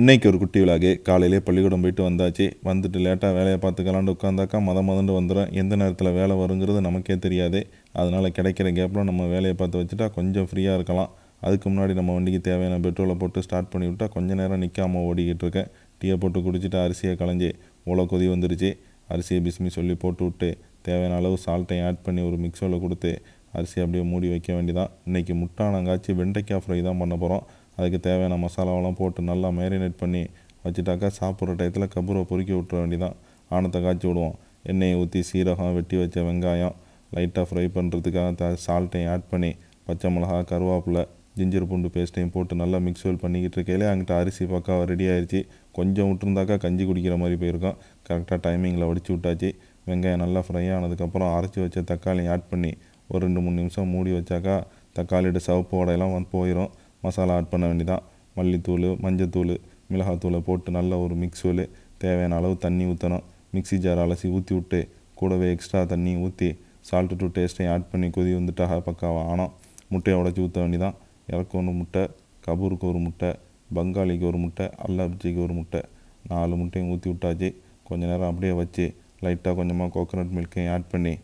இன்னைக்கு ஒரு குட்டி விழாகு காலையிலே பள்ளிக்கூடம் போயிட்டு வந்தாச்சு. வந்துட்டு லேட்டாக வேலையை பார்த்துக்கலான்னு உட்காந்தாக்கா மத மதண்டு வந்துடும் எந்த நேரத்தில் வேலை வருங்கிறது நமக்கே தெரியாது. அதனால் கிடைக்கிற கேப்பில் நம்ம வேலையை பார்த்து வச்சுட்டா கொஞ்சம் ஃப்ரீயாக இருக்கலாம். அதுக்கு முன்னாடி நம்ம வண்டிக்கு தேவையான பெட்ரோலை போட்டு ஸ்டார்ட் பண்ணி விட்டால் கொஞ்ச நேரம் நிற்காமல் ஓடிக்கிட்டு இருக்கேன். டீயை போட்டு குடிச்சிட்டு அரிசியை களைஞ்சி உல கொதி வந்துருச்சு. அரிசியை பிஸ்மி சொல்லி போட்டு விட்டு தேவையான அளவு சால்ட்டையும் ஆட் பண்ணி ஒரு மிக்சரில் கொடுத்து அரிசி அப்படியே மூடி வைக்க வேண்டியதான் இன்றைக்கி முட்டானங்காய்ச்சி வெண்டைக்காய் ஃப்ரை தான் பண்ண போகிறோம் அதுக்கு தேவையான மசாலாவெல்லாம் போட்டு நல்லா மேரினேட் பண்ணி வச்சுட்டாக்கா சாப்பிட்ற டயத்தில் கபூரை பொறுக்கி விட்டுற வேண்டியதான் ஆணத்தை காய்ச்சி விடுவோம். எண்ணெயை ஊற்றி சீரகம் வெட்டி வச்ச வெங்காயம் லைட்டாக ஃப்ரை பண்ணுறதுக்காக த சால்ட்டையும் ஆட் பண்ணி பச்சை மிளகா கருவேப்பிலை ஜிஞ்சர் பூண்டு பேஸ்ட்டையும் போட்டு நல்லா மிக்ஸ்வல் பண்ணிக்கிட்டு இருக்கையிலே அங்கிட்ட அரிசி பக்காவாக ரெடி ஆயிடுச்சு கொஞ்சம் விட்டுருந்தாக்கா கஞ்சி குடிக்கிற மாதிரி போயிருக்கோம். கரெக்டாக டைமிங்கில் வடிச்சு விட்டாச்சு. வெங்காயம் நல்லா ஃப்ரை ஆனதுக்கப்புறம் அரைச்சி வச்ச தக்காளி ஆட் பண்ணி ஒரு ரெண்டு மூணு நிமிஷம் மூடி வச்சாக்கா தக்காளியோட சவப்பு வடையெல்லாம் வந்து போயிடும் மசாலா ஆட் பண்ண வேண்டிதான். மல்லித்தூள் மஞ்சத்தூள் மிளகாத்தூளை போட்டு நல்ல ஒரு மிக்ஸூல் தேவையான அளவு தண்ணி ஊற்றணும் மிக்ஸி ஜார் அலசி ஊற்றி விட்டு கூடவே எக்ஸ்ட்ரா தண்ணி ஊற்றி சால்ட்டு டு டேஸ்ட்டையும் ஆட் பண்ணி கொதி வந்துட்டாக பக்காவாக ஆனோம். முட்டையை உடச்சி ஊற்ற வேண்டிதான். எனக்கு ஒன்று முட்டை கபூருக்கு ஒரு முட்டை பங்காளிக்கு ஒரு முட்டை அல்லப்ஜிக்கு ஒரு முட்டை. நாலு முட்டையும் ஊற்றி விட்டாச்சு. கொஞ்ச நேரம் அப்படியே வச்சு லைட்டாக கொஞ்சமாக கோகோனட் மில்க்கையும் ஆட் பண்ணி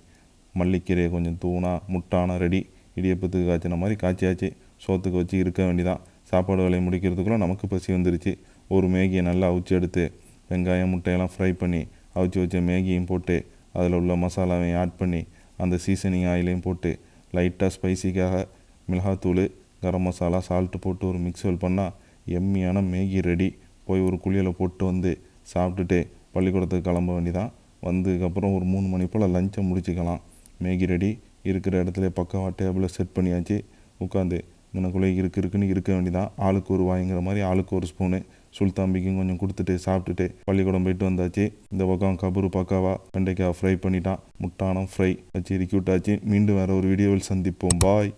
மல்லிக்கீரையை கொஞ்சம் தூணாக முட்டான ரெடி இடியப்பத்துக்கு காய்ச்சின மாதிரி காய்ச்சியாச்சு. சோத்துக்கு வச்சு இருக்க வேண்டிதான். சாப்பாடு வேலையை முடிக்கிறதுக்குள்ளே நமக்கு பசி வந்துருச்சு. ஒரு மேகியை நல்லா அவிச்சு எடுத்து வெங்காயம் முட்டையெல்லாம் ஃப்ரை பண்ணி அவிச்சு வச்ச மேகியும் போட்டு அதில் உள்ள மசாலாவையும் ஆட் பண்ணி அந்த சீசனிங் ஆயிலையும் போட்டு லைட்டாக ஸ்பைசிக்காக மிளகாத்தூள் கரம் மசாலா சால்ட்டு போட்டு ஒரு மிக்சல் பண்ணால் எம்மியான மேகி ரெடி போய் ஒரு குளியலை போட்டு வந்து சாப்பிட்டுட்டு பள்ளிக்கூடத்துக்கு கிளம்ப வேண்டிதான். வந்ததுக்கப்புறம் ஒரு மூணு மணி போல் லஞ்சை முடிச்சுக்கலாம். மேகி ரெடி இருக்கிற இடத்துல பக்கமாக டேபிளை செட் பண்ணியாச்சு. உட்காந்து இங்கனக்குள்ளே இருக்கு இருக்குன்னு இருக்க வேண்டியதான் ஆளுக்கு ஒரு வாய்ங்கிற மாதிரி ஆளுக்கு ஒரு ஸ்பூனு சுல்தாம்பிக்கும் கொஞ்சம் கொடுத்துட்டு சாப்பிட்டுட்டு பள்ளிக்கூடம் போயிட்டு வந்தாச்சு. இந்த பக்கம் கபூர் பக்காவா வெண்டைக்காய் ஃப்ரை பண்ணிட்டான். முட்டானம் ஃப்ரை வச்சு இறுக்கி விட்டாச்சு மீண்டும் வேறு ஒரு வீடியோவில் சந்திப்போம். பாய்